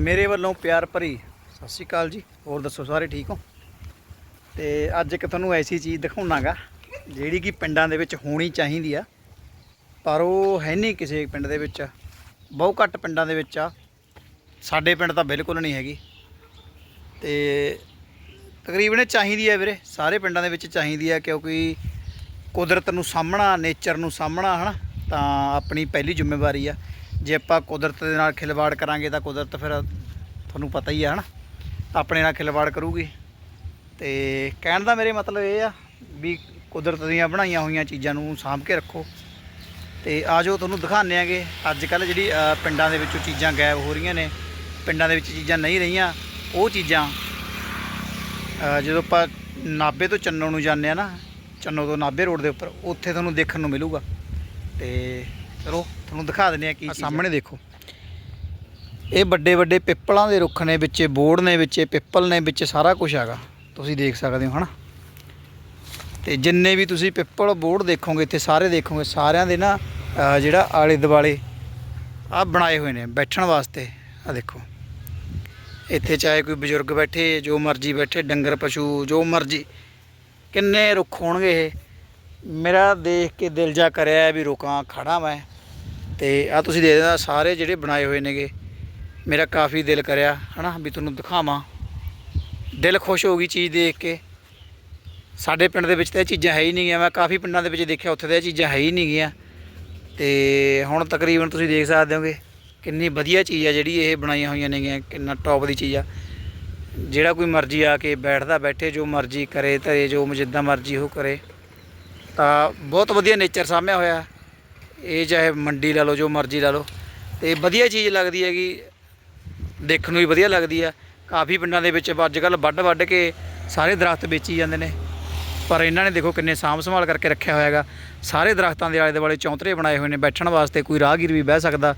ਮੇਰੇ ਵੱਲੋਂ ਪਿਆਰ ਭਰੀ ਸਤਿ ਸ਼੍ਰੀ ਅਕਾਲ ਜੀ। ਹੋਰ ਦੱਸੋ, ਸਾਰੇ ਠੀਕ ਹੋ? ਤੇ ਅੱਜ ਇੱਕ ਤੁਹਾਨੂੰ ਐਸੀ ਚੀਜ਼ ਦਿਖਾਉਣਾਗਾ, ਜਿਹੜੀ ਕਿ ਪਿੰਡਾਂ ਦੇ ਵਿੱਚ ਹੋਣੀ ਚਾਹੀਦੀ ਆ, ਪਰ ਉਹ ਹੈ ਨਹੀਂ ਕਿਸੇ ਪਿੰਡ ਦੇ ਵਿੱਚ। ਬਹੁਤ ਘੱਟ ਪਿੰਡਾਂ ਦੇ ਵਿੱਚ ਆ। ਸਾਡੇ ਪਿੰਡ ਤਾਂ ਬਿਲਕੁਲ ਨਹੀਂ ਹੈਗੀ। ਤੇ ਤਕਰੀਬਨ ਇਹ ਚਾਹੀਦੀ ਆ ਵੀਰੇ, ਸਾਰੇ ਪਿੰਡਾਂ ਦੇ ਵਿੱਚ ਚਾਹੀਦੀ ਆ, ਕਿਉਂਕਿ ਕੁਦਰਤ ਨੂੰ ਸਾਹਮਣਾ ਨੇਚਰ ਨੂੰ ਸਾਹਮਣਾ, ਹਨਾ, ਤਾਂ ਆਪਣੀ ਪਹਿਲੀ ਜ਼ਿੰਮੇਵਾਰੀ ਆ। ਜੇ ਆਪਾਂ ਕੁਦਰਤ ਦੇ ਨਾਲ ਖਿਲਵਾੜ ਕਰਾਂਗੇ ਤਾਂ ਕੁਦਰਤ ਫਿਰ ਤੁਹਾਨੂੰ ਪਤਾ ਹੀ ਆ, ਹਨਾ? ਆਪਣੇ ਨਾਲ ਖਿਲਵਾੜ ਕਰੂਗੀ। ਤੇ ਕਹਿਣ ਦਾ ਮੇਰੇ ਮਤਲਬ ਇਹ ਆ ਵੀ ਕੁਦਰਤ ਦੀਆਂ ਬਣਾਈਆਂ ਹੋਈਆਂ ਚੀਜ਼ਾਂ ਨੂੰ ਸਾਂਭ ਕੇ ਰੱਖੋ। ਤੇ ਆਜੋ ਤੁਹਾਨੂੰ ਦਿਖਾਉਂਦੇ ਆਂਗੇ ਅੱਜ ਕੱਲ ਜਿਹੜੀ ਪਿੰਡਾਂ ਦੇ ਵਿੱਚੋਂ ਚੀਜ਼ਾਂ ਗਾਇਬ ਹੋ ਰਹੀਆਂ ਨੇ, ਪਿੰਡਾਂ ਦੇ ਵਿੱਚ ਚੀਜ਼ਾਂ ਨਹੀਂ ਰਹੀਆਂ, ਉਹ ਚੀਜ਼ਾਂ ਜਦੋਂ ਆਪਾਂ ਨਾਬੇ ਤੋਂ ਚੰਨੋ ਨੂੰ ਜਾਂਦੇ ਆ ਨਾ, ਚੰਨੋ ਤੋਂ ਨਾਬੇ ਰੋਡ ਦੇ ਉੱਪਰ, ਉੱਥੇ ਤੁਹਾਨੂੰ ਦੇਖਣ ਨੂੰ ਮਿਲੂਗਾ। ਤੇ ਚਲੋ ਤੁਹਾਨੂੰ ਦਿਖਾ ਦਿੰਦੇ ਆ ਕੀ ਸਾਹਮਣੇ ਦੇਖੋ। ਇਹ ਵੱਡੇ ਵੱਡੇ ਪਿੱਪਲਾਂ ਦੇ ਰੁੱਖ ਨੇ ਵਿੱਚੇ ਬੋੜ ਨੇ ਵਿੱਚੇ ਪਿੱਪਲ ਨੇ ਵਿੱਚੇ ਸਾਰਾ ਕੁਝ ਹੈਗਾ। ਤੁਸੀਂ ਦੇਖ ਸਕਦੇ ਹੋ ਹਨਾ? ਤੇ ਜਿੰਨੇ ਵੀ ਤੁਸੀਂ ਪਿੱਪਲ ਬੋੜ ਦੇਖੋਗੇ ਇੱਥੇ ਸਾਰੇ ਦੇਖੋਗੇ ਸਾਰਿਆਂ ਦੇ ਨਾ ਜਿਹੜਾ ਆਲੇ ਦੁਆਲੇ ਆ ਬਣਾਏ ਹੋਏ ਨੇ ਬੈਠਣ ਵਾਸਤੇ। ਆ ਦੇਖੋ। ਇੱਥੇ ਚਾਹੇ ਕੋਈ ਬਜ਼ੁਰਗ ਬੈਠੇ ਜੋ ਮਰਜ਼ੀ ਬੈਠੇ ਡੰਗਰ ਪਸ਼ੂ ਜੋ ਮਰਜ਼ੀ ਕਿੰਨੇ ਰੁੱਖ ਹੋਣਗੇ ਇਹ। ਮੇਰਾ ਦੇਖ ਕੇ ਦਿਲ ਜਾ ਕਰਿਆ ਵੀ ਰੁਕਾਂ ਖੜਾ ਮੈਂ। ਤੇ ਆ ਤੁਸੀਂ ਦੇ ਦੇਣਾ ਸਾਰੇ ਜਿਹੜੇ ਬਣਾਏ ਹੋਏ ਨੇਗੇ, ਮੇਰਾ ਕਾਫੀ ਦਿਲ ਕਰਿਆ, ਹਨਾ, ਵੀ ਤੁਹਾਨੂੰ ਦਿਖਾਵਾਂ। ਦਿਲ ਖੁਸ਼ ਹੋ ਗਈ ਚੀਜ਼ ਦੇਖ ਕੇ। ਸਾਡੇ ਪਿੰਡ ਦੇ ਵਿੱਚ ਤਾਂ ਇਹ ਚੀਜ਼ਾਂ ਹੈ ਹੀ ਨਹੀਂ ਗੀਆਂ ਮੈਂ ਕਾਫੀ ਪਿੰਡਾਂ ਦੇ ਵਿੱਚ ਦੇਖਿਆ, ਉੱਥੇ ਤਾਂ ਇਹ ਚੀਜ਼ਾਂ ਹੈ ਹੀ ਨਹੀਂ ਗੀਆਂ ਤੇ ਹੁਣ ਤਕਰੀਬਨ ਤੁਸੀਂ ਦੇਖ ਸਕਦੇ ਹੋਗੇ, ਕਿੰਨੀ ਵਧੀਆ ਚੀਜ਼ ਆ ਜਿਹੜੀ ਇਹ ਬਣਾਈਆਂ ਹੋਈਆਂ ਨੇਗੀਆਂ, ਕਿੰਨਾ ਟੌਪ ਦੀ ਚੀਜ਼ ਆ। ਜਿਹੜਾ ਕੋਈ ਮਰਜ਼ੀ ਆ ਕੇ ਬੈਠਦਾ ਬੈਠੇ, ਜੋ ਮਰਜ਼ੀ ਕਰੇ, ਧਰੇ, ਜੋ ਜਿੱਦਾਂ ਮਰਜ਼ੀ ਉਹ ਕਰੇ। ਤਾਂ ਬਹੁਤ ਵਧੀਆ ਨੇਚਰ ਸਾਹਮਣੇ ਹੋਇਆ ਇਹ ਚਾਹੇ ਮੰਡੀ ਲਾ ਲਓ, ਜੋ ਮਰਜ਼ੀ ਲਾ ਲਓ। ਤੇ ਵਧੀਆ ਚੀਜ਼ ਲੱਗਦੀ ਹੈਗੀ। ਦੇਖਣ ਨੂੰ ਵੀ ਵਧੀਆ ਲੱਗਦੀ ਆ। ਕਾਫੀ ਪਿੰਡਾਂ ਦੇ ਵਿੱਚ ਅੱਜ ਕੱਲ੍ਹ ਵੱਢ ਵੱਢ ਕੇ ਸਾਰੇ ਦਰਖਤ ਵੇਚੀ ਜਾਂਦੇ ਨੇ। ਪਰ ਇਹਨਾਂ ਨੇ ਦੇਖੋ ਕਿੰਨੇ ਸਾਂਭ ਸੰਭਾਲ ਕਰਕੇ ਰੱਖਿਆ ਹੋਇਆ ਹੈਗਾ। ਸਾਰੇ ਦਰਖਤਾਂ ਦੇ ਆਲੇ ਦੁਆਲੇ ਚੌਂਤਰੇ ਬਣਾਏ ਹੋਏ ਨੇ। ਬੈਠਣ ਵਾਸਤੇ ਕੋਈ ਰਾਹਗੀਰ ਵੀ ਬਹਿ ਸਕਦਾ।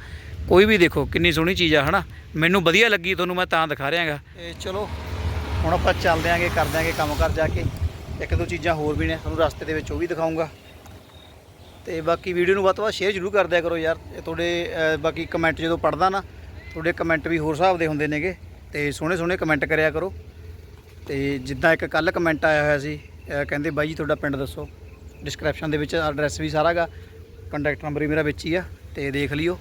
ਕੋਈ ਵੀ ਦੇਖੋ, ਕਿੰਨੀ ਸੋਹਣੀ ਚੀਜ਼ ਆ, ਹਨਾ? ਮੈਨੂੰ ਵਧੀਆ ਲੱਗੀ, ਤੁਹਾਨੂੰ ਮੈਂ ਤਾਂ ਦਿਖਾ ਰਿਹਾਗਾ। ਇਹ ਚਲੋ, ਹੁਣ ਆਪਾਂ ਚੱਲਦੇ ਆਂਗੇ, ਕਰਦੇ ਆਂਗੇ ਕੰਮ ਕਰ ਜਾ ਕੇ। ਇੱਕ ਦੋ ਚੀਜ਼ਾਂ ਹੋਰ ਵੀ ਨੇ ਤੁਹਾਨੂੰ ਰਸਤੇ ਦੇ ਵਿੱਚ ਉਹ ਵੀ ਦਿਖਾਉਂਗਾ। ਤੇ ਬਾਕੀ ਵੀਡੀਓ ਨੂੰ ਵੱਧ ਤੋਂ ਵੱਧ ਸ਼ੇਅਰ ਜ਼ਰੂਰ ਕਰ ਦਿਆ ਕਰੋ ਯਾਰ। ਤੁਹਾਡੇ ਬਾਕੀ ਕਮੈਂਟ ਜਦੋਂ ਪੜਦਾ ਨਾ ਤੁਹਾਡੇ ਕਮੈਂਟ ਵੀ ਹੋਰ ਹਿਸਾਬ ਦੇ ਹੁੰਦੇ ਨੇਗੇ। ਤੇ ਸੋਹਣੇ ਸੋਹਣੇ ਕਮੈਂਟ ਕਰਿਆ ਕਰੋ। ਤੇ ਜਿੱਦਾਂ ਇੱਕ ਕੱਲ ਕਮੈਂਟ ਆਇਆ ਹੋਇਆ ਸੀ ਕਹਿੰਦੇ ਬਾਈ ਜੀ ਤੁਹਾਡਾ ਪਿੰਡ ਦੱਸੋ। ਡਿਸਕ੍ਰਿਪਸ਼ਨ ਦੇ ਵਿੱਚ ਐਡਰੈਸ ਵੀ ਸਾਰਾਗਾ। ਕੰਟੈਕਟ ਨੰਬਰ ਵੀ ਮੇਰਾ ਵਿੱਚ ਹੀ ਆ ਤੇ ਦੇਖ ਲਿਓ।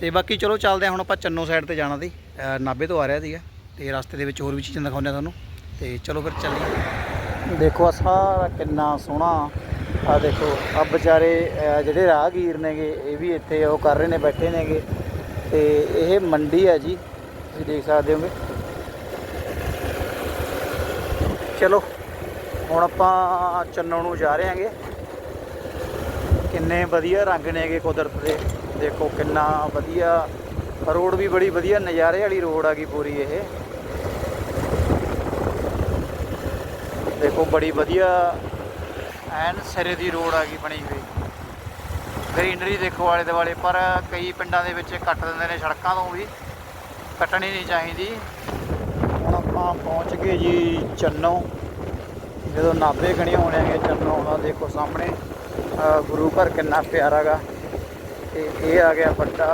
ਤੇ ਬਾਕੀ ਚਲੋ ਚੱਲਦੇ ਹਾਂ ਹੁਣ ਆਪਾਂ ਚੰਨੋ ਸਾਈਡ ਤੇ ਜਾਣਾ ਸੀ। ਅਹ, ਨਾਭੇ ਤੋਂ ਆ ਰਿਹਾ ਸੀਗਾ ਤੇ ਰਸਤੇ ਦੇ ਵਿੱਚ ਹੋਰ ਵੀ ਚੀਜ਼ਾਂ ਦਿਖਾਉਂਦੇ ਆ ਤੁਹਾਨੂੰ। ਤੇ ਚਲੋ ਫਿਰ ਚੱਲੀਏ। ਦੇਖੋ ਆ ਸਾਰਾ ਕਿੰਨਾ ਸੋਹਣਾ। ਆ ਦੇਖੋ ਆ ਵਿਚਾਰੇ ਜਿਹੜੇ ਰਾਹਗੀਰ ਨੇਗੇ, ਇਹ ਵੀ ਇੱਥੇ ਉਹ ਕਰ ਰਹੇ ਨੇ, ਬੈਠੇ ਨੇਗੇ। ਤੇ ਇਹ ਮੰਡੀ ਹੈ ਜੀ, ਤੁਸੀਂ ਦੇਖ ਸਕਦੇ ਹੋਗੇ। ਚਲੋ, ਹੁਣ ਆਪਾਂ ਚੰਨੋ ਨੂੰ ਜਾ ਰਹੇ ਹਾਂਗੇ। ਕਿੰਨੇ ਵਧੀਆ ਰੰਗ ਨੇਗੇ ਕੁਦਰਤ ਦੇ। ਦੇਖੋ, ਕਿੰਨਾ ਵਧੀਆ, ਰੋਡ ਵੀ ਬੜੀ ਵਧੀਆ, ਨਜ਼ਾਰੇ ਵਾਲੀ ਰੋਡ ਆ ਗਈ ਪੂਰੀ ਇਹ। ਦੇਖੋ, ਬੜੀ ਵਧੀਆ ਐਨ ਸਿਰੇ ਦੀ ਰੋਡ ਆ ਗਈ ਬਣੀ ਹੋਈ। ਗ੍ਰੀਨਰੀ ਦੇਖੋ ਆਲੇ ਦੁਆਲੇ, ਪਰ ਕਈ ਪਿੰਡਾਂ ਦੇ ਵਿੱਚ ਕੱਟ ਦਿੰਦੇ ਨੇ ਸੜਕਾਂ ਤੋਂ ਵੀ। ਕੱਟਣੀ ਨਹੀਂ ਚਾਹੀਦੀ। ਹੁਣ ਆਪਾਂ ਪਹੁੰਚ ਗਏ ਜੀ ਚੰਨੋ। ਜਦੋਂ ਨਾਭੇ ਗਣੀ ਹੋਣਾਂਗੇ ਚੰਨੋ ਦਾ ਦੇਖੋ ਸਾਹਮਣੇ। ਗੁਰੂ ਘਰ ਕਿੰਨਾ ਪਿਆਰਾ ਗਾ। ਤੇ ਇਹ ਆ ਗਿਆ ਵੱਡਾ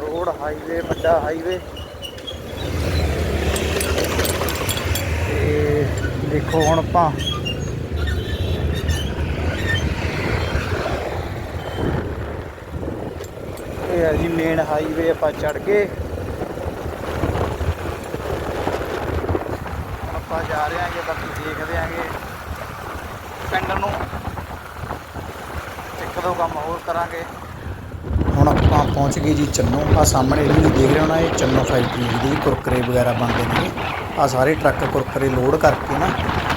ਰੋਡ ਹਾਈਵੇ ਵੱਡਾ ਹਾਈਵੇ ਤੇ ਦੇਖੋ ਹੁਣ ਆਪਾਂ। ਇਹ ਹੈ ਜੀ ਮੇਨ ਹਾਈਵੇ ਆਪਾਂ ਚੜ ਗਏ ਆਪਾਂ ਜਾ ਰਹੇ ਆਂਗੇ, ਬਾਕੀ ਦੇਖਦੇ ਆਂਗੇ। ਪਿੰਡ ਨੂੰ ਇੱਕ ਦੋ ਕੰਮ ਹੋਰ ਕਰਾਂਗੇ। ਹੁਣ ਆਪਾਂ ਪਹੁੰਚ ਗਏ ਜੀ ਚੰਨੋ। ਆ ਸਾਹਮਣੇ ਜਿਹੜੀ ਤੁਸੀਂ ਦੇਖ ਰਹੇ ਹੋ ਨਾ, ਇਹ ਚੰਨੋ ਫੈਕਟਰੀ ਜਿਹਦੇ ਵਿੱਚ ਕੁਰਕਰੇ ਵਗੈਰਾ ਬਣਦੇ ਨੇ। ਆ ਸਾਰੇ ਟਰੱਕ ਕੁਰਕਰੇ ਲੋਡ ਕਰਕੇ ਨਾ,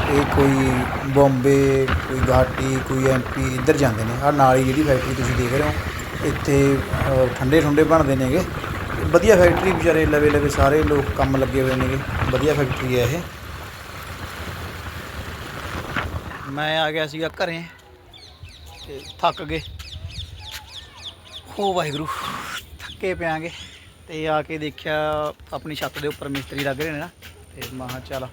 ਇਹ ਕੋਈ ਬੰਬੇ, ਕੋਈ ਘਾਟੀ, ਕੋਈ ਐਮਪੀ ਇੱਧਰ ਜਾਂਦੇ ਨੇ। ਆ ਨਾਲ ਹੀ ਜਿਹੜੀ ਫੈਕਟਰੀ ਤੁਸੀਂ ਦੇਖ ਰਹੇ ਹੋ, ਇੱਥੇ ਠੰਡੇ ਠੰਡੇ ਬਣਦੇ ਨੇਗੇ। ਵਧੀਆ ਫੈਕਟਰੀ ਵਿਚਾਰੇ ਲਵੇ ਲਵੇ ਸਾਰੇ ਲੋਕ ਕੰਮ ਲੱਗੇ ਹੋਏ ਨੇਗੇ। ਵਧੀਆ ਫੈਕਟਰੀ ਹੈ ਇਹ। ਮੈਂ ਆ ਗਿਆ ਸੀਗਾ ਘਰੇ ਤੇ ਥੱਕ ਗਏ। ਹੋ ਵਾਹਿਗੁਰੂ, ਥੱਕੇ ਪਿਆਂਗੇ। ਤੇ ਆ ਕੇ ਦੇਖਿਆ, ਆਪਣੀ ਛੱਤ ਦੇ ਉੱਪਰ ਮਿਸਤਰੀ ਲੱਗ ਰਹੇ ਨੇ ਨਾ। ਤੇ ਮਹਾ ਚੱਲ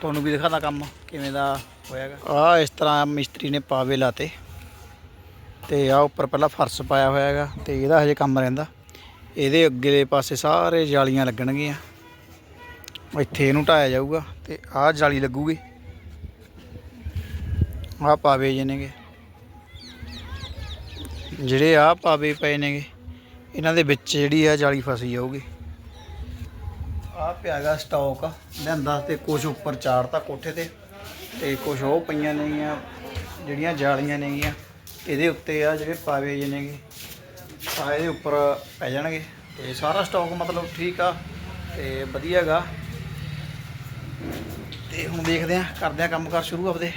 ਤੁਹਾਨੂੰ ਵੀ ਦਿਖਾਦਾ ਕੰਮ ਕਿਵੇਂ ਦਾ ਹੋਇਆਗਾ। ਆ ਇਸ ਤਰ੍ਹਾਂ ਮਿਸਤਰੀ ਨੇ ਪਾਵੇ ਲਾਤੇ ਤੇ ਆ ਉੱਪਰ ਪਹਿਲਾਂ ਫਰਸ਼ ਪਾਇਆ ਹੋਇਆ ਹੈਗਾ ਤੇ ਇਹਦਾ ਹਜੇ ਕੰਮ ਰਹਿੰਦਾ। ਇਹਦੇ ਅੱਗੇਲੇ ਪਾਸੇ ਸਾਰੇ ਜਾਲੀਆਂ ਲੱਗਣਗੀਆਂ। ਇੱਥੇ ਇਹਨੂੰ ਢਾਇਆ ਜਾਊਗਾ ਤੇ ਆਹ ਜਾਲੀ ਲੱਗੂਗੀ। ਆਹ ਪਾਵੇ ਜੇ ਨੇਗੇ। ਜਿਹੜੇ ਆਹ ਪਾਵੇ ਪਏ ਨੇਗੇ, ਇਹਨਾਂ ਦੇ ਵਿੱਚ ਜਿਹੜੀ ਆ ਜਾਲੀ ਫਸੀ ਜਾਊਗੀ। ਆਹ ਪਿਆਗਾ ਸਟਾਕ ਲਿਆਂਦਾ ਤੇ ਕੁਝ ਉੱਪਰ ਚਾੜਤਾ ਕੋਠੇ ਤੇ। ਤੇ ਕੁਝ ਉਹ ਪਈਆਂ ਨੇਗੀਆਂ, ਜਿਹੜੀਆਂ ਜਾਲੀਆਂ ਨੇਗੀਆਂ। ਇਹਦੇ ਉੱਤੇ ਆ ਜਿਹੜੇ ਪਾਵੇ ਜੇ ਨੇਗੇ। ਆ ਇਹਦੇ ਉੱਪਰ ਪੈ ਜਾਣਗੇ। ਤੇ ਸਾਰਾ ਸਟਾਕ ਮਤਲਬ ਠੀਕ ਆ ਤੇ ਵਧੀਆਗਾ ਤੇ ਹੁਣ ਦੇਖਦੇ ਆ, ਕਰਦੇ ਆ ਕੰਮ ਕਰ ਸ਼ੁਰੂ ਆਪਦੇ।